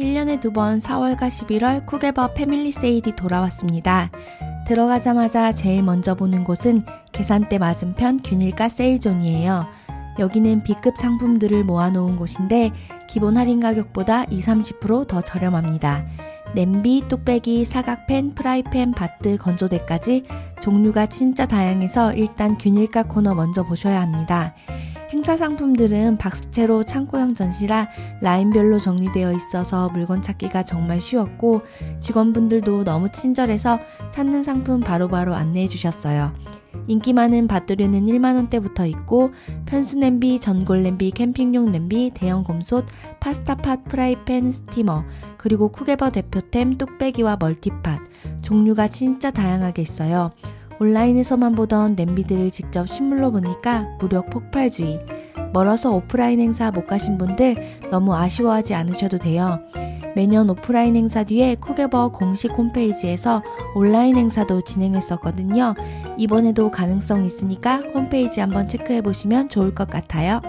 1년에 두 번 4월과 11월 쿠게버 패밀리 세일이 돌아왔습니다. 들어가자마자 제일 먼저 보는 곳은 계산대 맞은편 균일가 세일존이에요. 여기는 B급 상품들을 모아놓은 곳인데 기본 할인 가격보다 20, 30%더 저렴합니다. 냄비, 뚝배기, 사각팬, 프라이팬, 바트, 건조대까지 종류가 진짜 다양해서 일단 균일가 코너 먼저 보셔야 합니다. 행사 상품들은 박스채로 창고형 전시라 라인별로 정리되어 있어서 물건 찾기가 정말 쉬웠고 직원분들도 너무 친절해서 찾는 상품 바로바로 안내해 주셨어요. 인기 많은 밭두류는 1만원대부터 있고 편수 냄비, 전골 냄비, 캠핑용 냄비, 대형 곰솥, 파스타팟, 프라이팬, 스티머, 그리고 쿠게버 대표템 뚝배기와 멀티팟 종류가 진짜 다양하게 있어요. 온라인에서만 보던 냄비들을 직접 실물로 보니까 무력 폭발주의. 멀어서 오프라인 행사 못 가신 분들 너무 아쉬워하지 않으셔도 돼요. 매년 오프라인 행사 뒤에 쿠게버 공식 홈페이지에서 온라인 행사도 진행했었거든요. 이번에도 가능성 있으니까 홈페이지 한번 체크해 보시면 좋을 것 같아요.